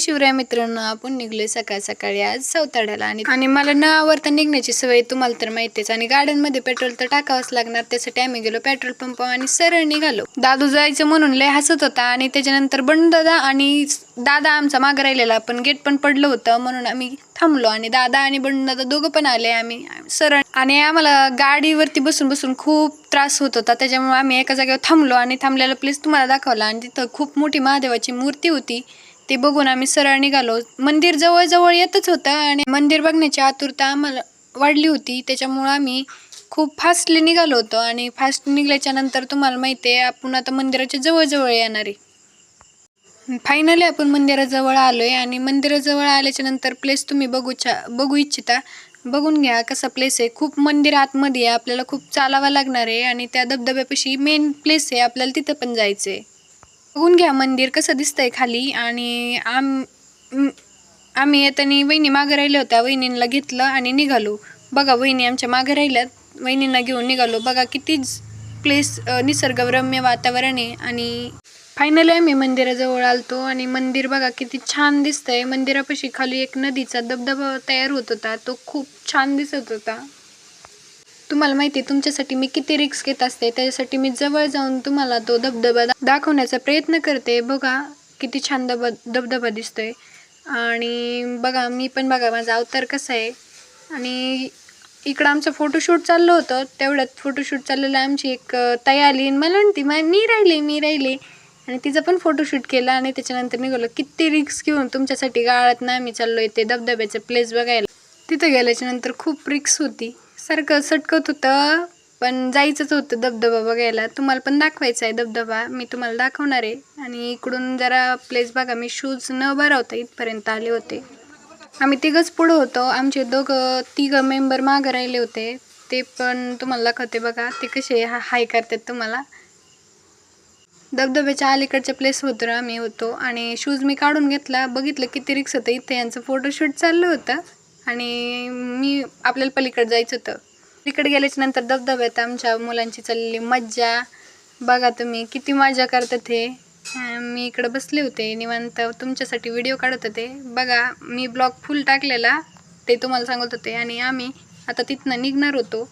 शिवराय मित्रांनो आपण निघलोय सकाळ सकाळी आज सौताड्याला आणि आणि मला न आवडता निघण्याची सवय तुम्हाला तर माहितीच. आणि गाड्यांमध्ये पेट्रोल तर टाकावंच लागणार त्यासाठी आम्ही गेलो पेट्रोल पंप आणि सरळ निघालो. दादू जायचं म्हणून लय हसत होता आणि त्याच्यानंतर बंड दादा आणि दादा आमचा माग राहिलेला पण गेट पण पडलं होतं म्हणून आम्ही थांबलो. आणि दादा आणि बंड दादा दोघं पण आले आम्ही सरळ आणि आम्हाला गाडीवरती बसून बसून खूप त्रास होत होता त्याच्यामुळे आम्ही एका जागेवर थांबलो आणि थांबलेला प्लेस तुम्हाला दाखवला. आणि तिथं खूप मोठी महादेवाची मूर्ती होती. ते बघून आम्ही सरळ निघालो. मंदिर जवळजवळ येतच होतं आणि मंदिर बघण्याची आतुरता आम्हाला वाढली होती. त्याच्यामुळं आम्ही खूप फास्टली निघालो होतो आणि फास्ट निघल्याच्या नंतर तुम्हाला माहिती आहे आपण आता मंदिराच्या जवळजवळ येणार आहे. फायनली आपण मंदिराजवळ आलोय आणि मंदिराजवळ आल्याच्यानंतर प्लेस तुम्ही बघूच्या बघू इच्छिता. बघून घ्या कसा प्लेस आहे. खूप मंदिर आतमध्ये आहे आपल्याला खूप चालावा लागणार आहे आणि त्या धबधब्यापाशी मेन प्लेस आहे आपल्याला तिथं पण जायचं आहे बघून घ्या मंदिर कसं दिसतंय खाली. आणि आम आम्ही येताना वहिनी मागं राहिल्या होत्या वहिनींना घेतलं आणि निघालो. बघा वहिनी आमच्या मागं राहिल्यात. वहिनींना घेऊन निघालो. बघा कितीच प्लेस निसर्गरम्य वातावरण आहे. आणि फायनली आम्ही मंदिराजवळ आलतो. आणि मंदिर बघा किती छान दिसतंय. मंदिरापाशी खाली एक नदीचा धबधबा तयार होत होता. तो खूप छान दिसत होता. तुम्हाला माहिती आहे तुमच्यासाठी मी किती रिक्स घेत असते त्याच्यासाठी मी जवळ जाऊन तुम्हाला तो धबधबा दाखवण्याचा प्रयत्न करते. बघा किती छान धब धबधबा दिसतोय. आणि बघा मी पण बघा माझा अवतार कसा आहे. आणि इकडं आमचं फोटोशूट चाललं होतं. तेवढ्यात फोटोशूट चाललेलं आमची एक तयारी ताई आली आणि मला म्हणती "मा- मी राहिले मी राहिले. आणि तिचा पण फोटोशूट केला आणि त्याच्यानंतर निघालो. किती रिक्स घेऊन तुमच्यासाठी गाळात ना आम्ही चाललो आहे ते धबधब्याचं प्लेस बघायला. तिथं गेल्याच्यानंतर खूप रिक्स होती. सारखं सटकत होतं पण जायचंच होतं धबधबा बघायला. तुम्हाला पण दाखवायचा आहे धबधबा. मी तुम्हाला दाखवणार आहे. आणि इकडून जरा प्लेस बघा मी शूज न भरवता इथपर्यंत आले होते. आम्ही तिघंच पुढं होतो. आमचे दोघं तिघं मेंबर मागं राहिले होते. ते पण तुम्हाला दाखवते बघा. ते कसे हा हाय करतात तुम्हाला. धबधब्याच्या अलीकडच्या प्लेस होतो आम्ही होतो. आणि शूज मी काढून घेतला. बघितलं किती रिक्स होतं. इथे यांचं फोटोशूट चाललं होतं. आणि मी आपल्याला पलीकडे जायचं होतं. पलीकडे गेल्याच्यानंतर धबधब्यात आमच्या मुलांची चाललेली मज्जा. बघा तुम्ही किती मजा करतात हे. मी इकडे बसले होते निवांत तुमच्यासाठी व्हिडिओ काढत होते. बघा मी ब्लॉग फुल टाकलेला ते तुम्हाला सांगत होते. आणि आम्ही आता तिथनं निघणार होतो.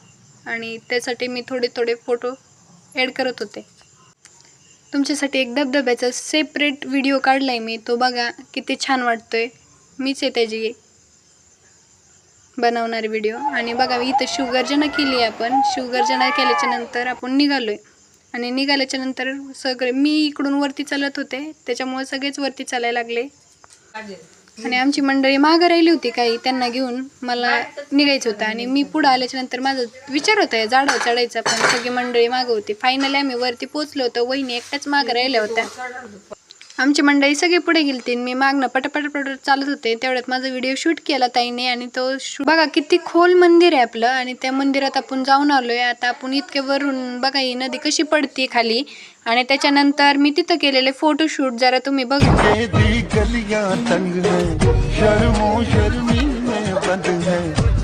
आणि त्यासाठी मी थोडे थोडे फोटो ॲड करत होते. तुमच्यासाठी एक धबधब्याचा सेपरेट व्हिडिओ काढलाय मी. तो बघा किती छान वाटतो आहे मीच आहे त्याची बनवणार व्हिडिओ आणि बघा इथं शिवगर्जना केली आहे आपण. शिवगर्जना केल्याच्यानंतर आपण आहे आणि निघाल्याच्या नंतर सगळे मी इकडून वरती चालत होते. त्याच्यामुळे सगळेच वरती चालायला लागले. आणि आमची मंडळी मागं राहिली होती काही त्यांना घेऊन मला निघायचं होतं. आणि मी पुढं आल्याच्यानंतर माझा विचार होता झाडावर चढायचा. पण सगळी मंडळी मागं होती. फायनली आम्ही वरती पोचलो होतो. वहिनी एकट्याच मागं राहिल्या होत्या. आमची मंडळी सगळी पुढे गेलती मी मागणं पटापट पटपट चालत होते. तेवढ्यात माझा व्हिडिओ शूट केला ताईने आणि तो बघा किती खोल मंदिर आहे आपलं आणि त्या मंदिरात आपण जाऊन आलो आहे आता आपण इतके वरून बघा ही नदी कशी पडते खाली. आणि त्याच्यानंतर मी तिथं केलेले फोटोशूट जरा तुम्ही बघा.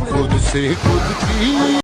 खुद से खुद की